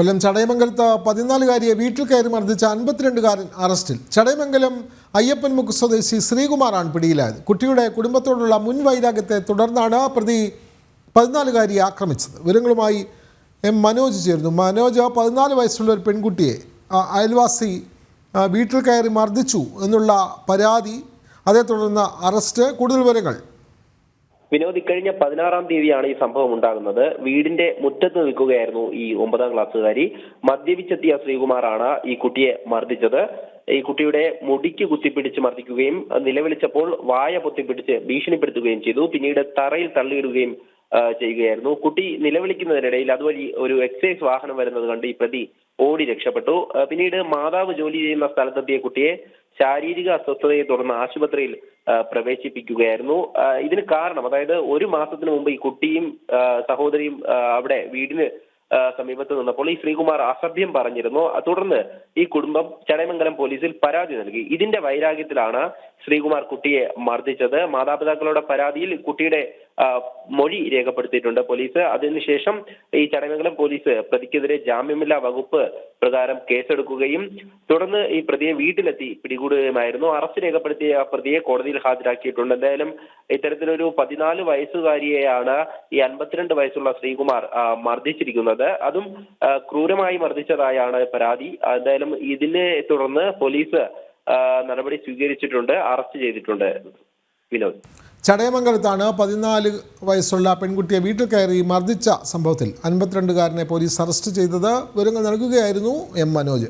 കൊല്ലം ചടയമംഗലത്ത് പതിനാലുകാരിയെ വീട്ടിൽ കയറി മർദ്ദിച്ച അൻപത്തിരണ്ടുകാരൻ അറസ്റ്റിൽ. ചടയമംഗലം അയ്യപ്പൻമുക്ക് സ്വദേശി ശ്രീകുമാറാണ് പിടിയിലായത്. കുട്ടിയുടെ കുടുംബത്തോടുള്ള മുൻ വൈരാഗ്യത്തെ തുടർന്നാണ് പ്രതി പതിനാലുകാരിയെ ആക്രമിച്ചത്. വിവരങ്ങളുമായി എം മനോജ് ചേർന്നു മനോജ് പതിനാല് വയസ്സുള്ള ഒരു പെൺകുട്ടിയെ അയൽവാസി വീട്ടിൽ കയറി മർദ്ദിച്ചു എന്നുള്ള പരാതി. അതേ തുടർന്ന് അറസ്റ്റ്. കൂടുതൽ വിവരങ്ങൾ വിനോദ് ഇക്കഴിഞ്ഞ പതിനാറാം തീയതിയാണ് ഈ സംഭവം ഉണ്ടാകുന്നത്. വീടിന്റെ മുറ്റത്ത് നിൽക്കുകയായിരുന്നു ഈ ഒമ്പതാം ക്ലാസ്സുകാരി. മദ്യപിച്ചെത്തിയ ശ്രീകുമാറാണ് ഈ കുട്ടിയെ മർദ്ദിച്ചത്. ഈ കുട്ടിയുടെ മുടിക്ക് കുത്തിപ്പിടിച്ച് മർദ്ദിക്കുകയും നിലവിളിച്ചപ്പോൾ വായ പൊത്തിപ്പിടിച്ച് ഭീഷണിപ്പെടുത്തുകയും ചെയ്തു. പിന്നീട് തറയിൽ തള്ളിയിടുകയും ചെയ്യുകയായിരുന്നു. കുട്ടി നിലവിളിക്കുന്നതിനിടയിൽ അതുവഴി ഒരു എക്സൈസ് വാഹനം വരുന്നത് കണ്ട് ഈ പ്രതി ഓടി രക്ഷപ്പെട്ടു. പിന്നീട് മാതാവ് ജോലി ചെയ്യുന്ന സ്ഥലത്തെത്തിയ കുട്ടിയെ ശാരീരിക അസ്വസ്ഥതയെ തുടർന്ന് ആശുപത്രിയിൽ പ്രവേശിപ്പിക്കുകയായിരുന്നു. ഇതിന് കാരണം അതായത് ഒരു മാസത്തിന് മുമ്പ് ഈ കുട്ടിയും സഹോദരിയും അവിടെ വീടിന് സമീപത്ത് നിന്നപ്പോൾ ഈ ശ്രീകുമാർ അസഭ്യം പറഞ്ഞിരുന്നു. തുടർന്ന് ഈ കുടുംബം ചടയമംഗലം പോലീസിൽ പരാതി നൽകി. ഇതിന്റെ വൈരാഗ്യത്തിലാണ് ശ്രീകുമാർ കുട്ടിയെ മർദ്ദിച്ചത്. മാതാപിതാക്കളുടെ പരാതിയിൽ കുട്ടിയുടെ മൊഴി രേഖപ്പെടുത്തിയിട്ടുണ്ട് പോലീസ്. അതിനുശേഷം ഈ ചടങ്ങുകളും പോലീസ് പ്രതിക്കെതിരെ ജാമ്യമില്ലാ വകുപ്പ് പ്രകാരം കേസെടുക്കുകയും തുടർന്ന് ഈ പ്രതിയെ വീട്ടിലെത്തി പിടികൂടുകയുമായിരുന്നു. അറസ്റ്റ് രേഖപ്പെടുത്തിയ പ്രതിയെ കോടതിയിൽ ഹാജരാക്കിയിട്ടുണ്ട്. എന്തായാലും ഇത്തരത്തിലൊരു പതിനാല് വയസ്സുകാരിയെയാണ് ഈ അൻപത്തിരണ്ട് വയസ്സുള്ള ശ്രീകുമാർ മർദ്ദിച്ചിരിക്കുന്നത്. അതും ക്രൂരമായി മർദ്ദിച്ചതായാണ് പരാതി. എന്തായാലും ഇതിനെ തുടർന്ന് പോലീസ് നടപടി സ്വീകരിച്ചിട്ടുണ്ട് അറസ്റ്റ് ചെയ്തിട്ടുണ്ട് വിനോദ്. ചടയമംഗലത്താണ് പതിനാല് വയസ്സുള്ള പെൺകുട്ടിയെ വീട്ടിൽ കയറി മർദ്ദിച്ച സംഭവത്തിൽ അൻപത്തിരണ്ടുകാരനെ പോലീസ് അറസ്റ്റ് ചെയ്തത് വിവരങ്ങൾ നൽകുകയായിരുന്നു എം മനോജ്.